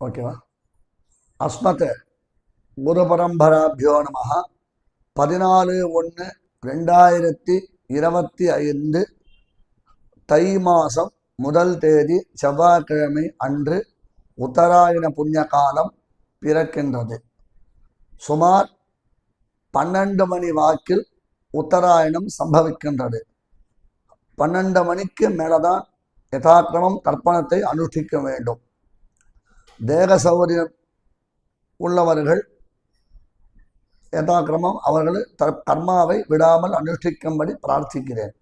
ஓகேவா? அஸ்மத் குரு பரம்பராபியோ நம பதினாலு ஒன்று ரெண்டாயிரத்தி இருபத்தி ஐந்து தை மாதம் முதல் தேதி செவ்வாய்க்கிழமை அன்று உத்தராயண புண்ணிய காலம் பிறக்கின்றது. சுமார் பன்னெண்டு மணி வாக்கில் உத்தராயணம் சம்பவிக்கின்றது. பன்னெண்டு மணிக்கு மேலதான் யதாக்கிரமம் தர்ப்பணத்தை அனுஷ்டிக்க வேண்டும். தேக சௌகரியம் உள்ளவர்கள் யதாக்கிரமம் அவர்கள் த கர்மாவை விடாமல் அனுஷ்டிக்கும்படி பிரார்த்திக்கிறேன்.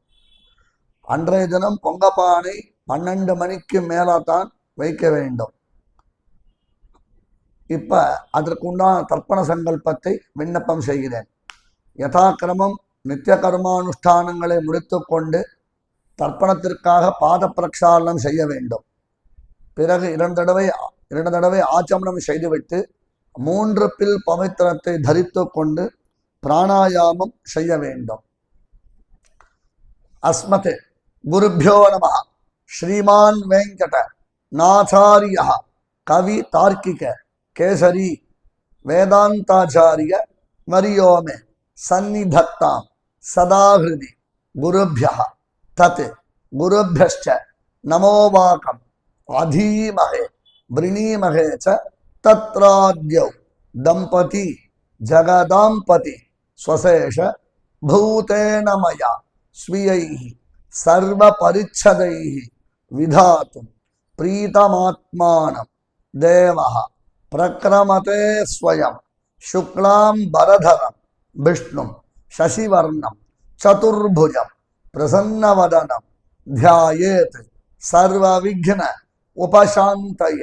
அன்றைய தினம் பொங்கப்பானை பன்னெண்டு மணிக்கு மேலாதான் வைக்க வேண்டும். இப்போ அதற்குண்டான தர்ப்பண சங்கல்பத்தை விண்ணப்பம் செய்கிறேன். யதாக்கிரமம் நித்திய கர்மானுஷ்டானங்களை முடித்துக்கொண்டு தர்ப்பணத்திற்காக பாத பிரக்ஷாலனம் செய்ய வேண்டும். பிறகு இரண்டு தடவை இரண்டு தடவை ஆச்சமனம் செய்துவிட்டு மூன்று பில் பவித்திரத்தை தரித்து கொண்டு பிராணாயாமம் செய்ய வேண்டும். அஸ்மத் குருபியோ நம. ஸ்ரீமான் வெங்கட நாச்சாரிய கவி தார்க்கிக கேசரி. வேதாந்தாச்சாரிய வரியோமே சந்நிதத்தாம் சதாஹிருதி குருபிய. தத் குருபியश्च நமோவாக்கம் அதீமகே वृणीमहे च तत्राद्यौ दम्पती जगदाम्पति स्वशेष भूतेन मया स्वीयैः सर्वपरिच्छदैः विधातुं प्रीतमात्मानं देवः प्रक्रमते स्वयं शुक्लां बरधरं विष्णुं शशिवर्णं चतुर्भुजं प्रसन्नवदनं ध्यायेत् सर्वविघ्न உபசாந்தய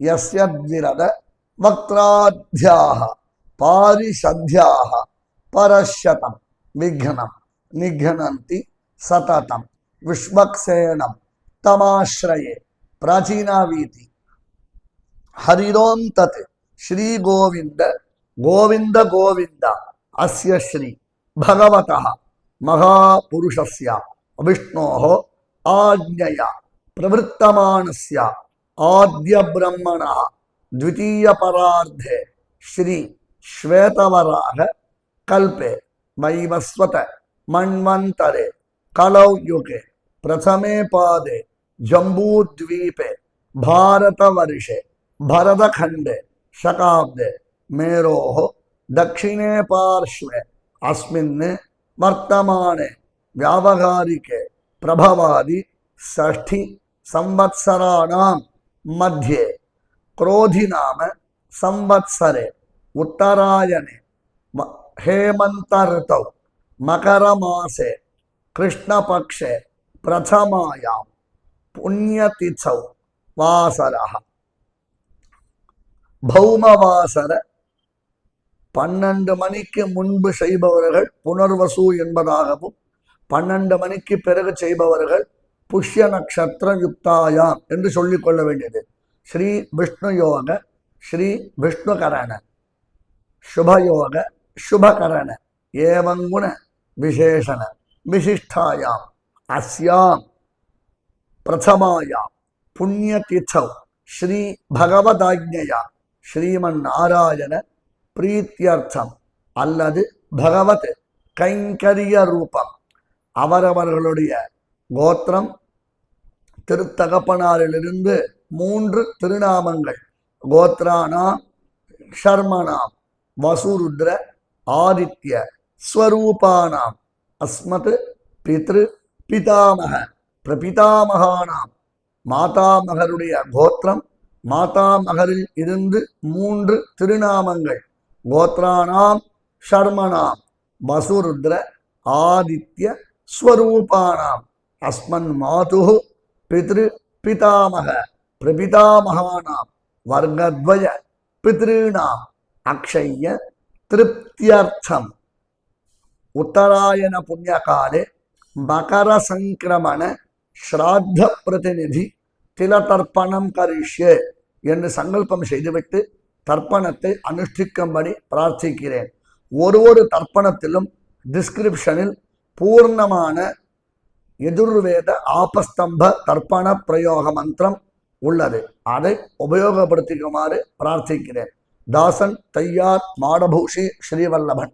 யஸ்யத்விரத வக்ராத்தியாக பாரிஷத்யாக பரஷதம் விக்னம் நிகனந்தி சததம் விஷ்வக்சேனம் தமாஸ்ரயே ಪ್ರಾಚೀನಾವೀತಿ ಹರಿರೋಂತತ್ ಶ್ರೀ ಗೋವಿಂದ ಗೋವಿಂದ ಗೋವಿಂದ ಅಸ್ಯ ಶ್ರೀ ಭಗವತಃ ಮಹಾಪುರುಷಸ್ಯ ವಿಷ್ಣೋ ಆಜ್ಞೆಯ प्रवृत्तमानस्य आद्यब्रह्मणः द्वितीयपरार्धे श्री श्वेतवराह कल्पे वैवस्वत मन्वन्तरे कलौ युगे प्रथमे पादे जम्बूद्वीपे भारतवर्षे भरतखण्डे शकाब्दे मेरोः दक्षिणे पार्श्वे अस्मिन् वर्तमाने व्यावहारिके प्रभवादि षष्ठि संवत्सराणां मध्ये क्रोधि नाम संवत्सरे उत्तरायणे म- हेमन्त ऋतौ मकरमासे कृष्णपक्षे प्रथमायां पुण्यतिथौ वासरः பௌமவாசர பன்னெண்டு மணிக்கு முன்பு செய்பவர்கள் புனர்வசு என்பதாகவும் பன்னெண்டு மணிக்கு பிறகு செய்பவர்கள் புஷ்ய நக்ஷத்திர யுக்தாயாம் என்று சொல்லிக்கொள்ள வேண்டியது. ஸ்ரீ விஷ்ணு யோக ஸ்ரீ விஷ்ணுகரண சுபயோக சுபகரண ஏவங்குண விசேஷண விசிஷ்டாயாம் அஸ்யாம் பிரதமாயாம் புண்ணியதிதௌ ஸ்ரீ பகவதாஜ்யா ஸ்ரீமன் நாராயண பிரீத்தியர்த்தம் அல்லது பகவத் கைங்கரிய ரூபம். அவரவர்களுடைய கோத்திரம் திருத்தகப்பனாரிலிருந்து மூன்று திருநாமங்கள். கோத்ரானாம் ஷர்மனாம் வசுருத்ர ஆதித்ய ஸ்வரூபானாம் அஸ்மத் பித்ரு பிதாமக பிரபிதாமகானாம். மாதாமகருடைய கோத்திரம் மாதாமகரில் இருந்து மூன்று திருநாமங்கள். கோத்ரானாம் ஷர்மனாம் வசுருத்ர ஆதித்ய ஸ்வரூபானாம். அஸ்மன் மாது பித்ரு பிதாமக பிரபிதாமகானாம் வர்க்கத்வய பித்ருணாம் அக்ஷய திருப்தியர்த்தம். உத்தராயண புண்ணியகாலே மகர சங்கிரமண ஸ்ராத்த பிரதிநிதி தில தர்ப்பணம் கரிஷ்யே என்று சங்கல்பம் செய்துவிட்டு தர்ப்பணத்தை அனுஷ்டிக்கும்படி பிரார்த்திக்கிறேன். ஒரு ஒரு தர்ப்பணத்திலும் டிஸ்கிரிப்ஷனில் பூர்ணமான எதுர்வேத ஆபஸ்தம்ப தர்ப்பண பிரயோக மந்திரம் உள்ளது. அதை உபயோகப்படுத்திக்குமாறு பிரார்த்திக்கிறேன். தாசன் தையார் மாடபூஷி ஸ்ரீவல்லபன்.